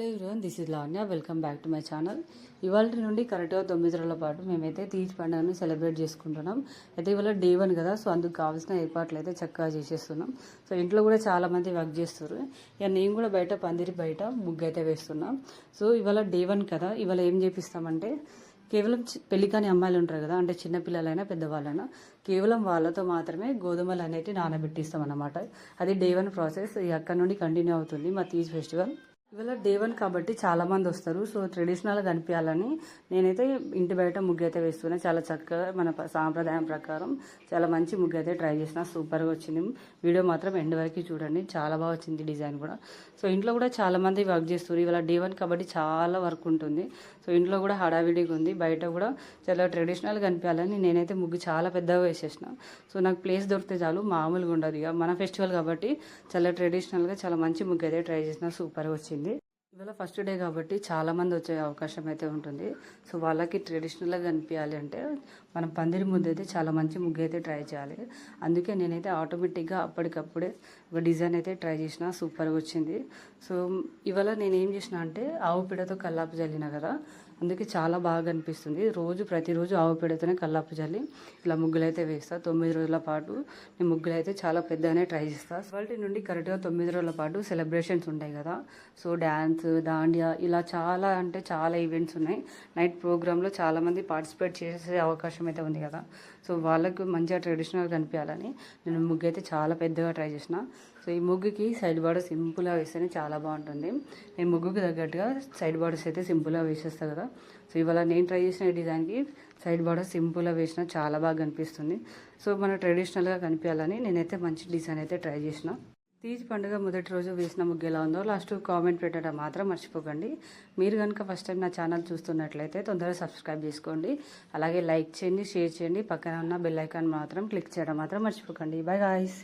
Hello everyone this is Lavanya. Welcome back to my channel. ఇవాళ నుండి కరెక్ట్గా తొమ్మిది రోజుల పాటు మేమైతే తీజ్ పండుగను సెలబ్రేట్ చేసుకుంటున్నాం. అయితే ఇవాళ డే వన్ కదా సో అందుకు కావాల్సిన ఏర్పాట్లు అయితే చక్కగా చేసేస్తున్నాం. సో ఇంట్లో కూడా చాలామంది వర్క్ చేస్తారు. ఇక నేను కూడా బయట పందిరి బయట ముగ్గు అయితే వేస్తున్నాం. సో ఇవాళ డే వన్ కదా ఇవాళ ఏం చేపిస్తామంటే కేవలం చి- పెళ్ళి కాని అమ్మాయిలు ఉంటారు కదా అంటే చిన్నపిల్లలైనా పెద్దవాళ్ళైనా కేవలం వాళ్ళతో మాత్రమే గోధుమలు అనేవి నానబెట్టిస్తాం అన్నమాట అది డే వన్ ప్రాసెస్. ఈ అక్కడ నుండి కంటిన్యూ అవుతుంది మా తీజ్ ఫెస్టివల్. ఇవాళ డే వన్ కాబట్టి చాలామంది వస్తారు. సో ట్రెడిషనల్గా కనిపించాలని నేనైతే ఇంటి బయట ముగ్గు అయితే వేస్తున్నా. చాలా చక్కగా మన సాంప్రదాయం ప్రకారం చాలా మంచి ముగ్గు అయితే ట్రై చేసిన. సూపర్గా వచ్చింది. వీడియో మాత్రం ఎండ్ వరకు చూడండి. చాలా బాగా వచ్చింది డిజైన్ కూడా. సో ఇంట్లో కూడా చాలా మంది వర్క్ చేస్తారు ఇవాళ డే వన్ కాబట్టి చాలా వర్క్ ఉంటుంది. సో ఇంట్లో కూడా హడావిడిగా ఉంది. బయట కూడా చాలా ట్రెడిషనల్గా కనిపించాలని నేనైతే ముగ్గు చాలా పెద్దగా వేసేసిన. సో నాకు ప్లేస్ దొరికితే చాలు. మామూలుగా ఉండదు ఇక. మన ఫెస్టివల్ కాబట్టి చాలా ట్రెడిషనల్గా చాలా మంచి ముగ్గు అయితే ట్రై చేసిన. సూపర్గా వచ్చింది. ఇవాళ ఫస్ట్ డే కాబట్టి చాలామంది వచ్చే అవకాశం అయితే ఉంటుంది. సో వాళ్ళకి ట్రెడిషనల్గా కనిపించాలి అంటే మనం పందిరి ముద్ద అయితే చాలా మంచి ముగ్గు అయితే ట్రై చేయాలి. అందుకే నేనైతే ఆటోమేటిక్గా అప్పటికప్పుడే ఒక డిజైన్ అయితే ట్రై చేసిన. సూపర్గా వచ్చింది. సో ఇవాళ నేను ఏం చేసిన అంటే ఆవు పిడతో కల్లాపు చల్లిన కదా. అందుకే చాలా బాగా అనిపిస్తుంది రోజు ప్రతిరోజు ఆవు పేడతోనే కల్లాపు చల్లి ఇలా ముగ్గులైతే వేస్తా. తొమ్మిది రోజుల పాటు నేను ముగ్గులు అయితే చాలా పెద్దగానే ట్రై చేస్తా. ఇవాళ నుండి కరెక్ట్గా తొమ్మిది రోజుల పాటు సెలబ్రేషన్స్ ఉంటాయి కదా. సో డ్యాన్స్ దాండియా ఇలా చాలా అంటే చాలా ఈవెంట్స్ ఉన్నాయి. నైట్ ప్రోగ్రాంలో చాలా మంది పార్టిసిపేట్ చేసే అవకాశం అయితే ఉంది కదా. సో వాళ్ళకు మంచిగా ట్రెడిషనల్ కనిపించాలని నేను ముగ్గు అయితే చాలా పెద్దగా ట్రై చేసిన. సో ఈ ముగ్గుకి సైడ్ బార్డర్ సింపుల్గా వేస్తేనే చాలా బాగుంటుంది. నేను ముగ్గుకి తగ్గట్టుగా సైడ్ బార్డర్స్ అయితే సింపుల్గా వేసేస్తా కదా. సో ఇవాళ నేను ట్రై చేసిన డిజైన్కి సైడ్ బార్డర్ సింపుల్గా వేసిన చాలా బాగా కనిపిస్తుంది. సో మన ట్రెడిషనల్గా కనిపించాలని నేనైతే మంచి డిజైన్ అయితే ట్రై చేసిన. తీజ్ పండుగ మొదటి రోజు వేసిన ముగ్గు ఎలా ఉందో లాస్ట్ కామెంట్ పెట్టడం మాత్రం మర్చిపోకండి. మీరు కనుక ఫస్ట్ టైం నా ఛానల్ చూస్తున్నట్లయితే తొందరగా సబ్స్క్రైబ్ చేసుకోండి. అలాగే లైక్ చేయండి షేర్ చేయండి. పక్కన ఉన్న బెల్ ఐకాన్ మాత్రం క్లిక్ చేయడం మాత్రం మర్చిపోకండి. Bye guys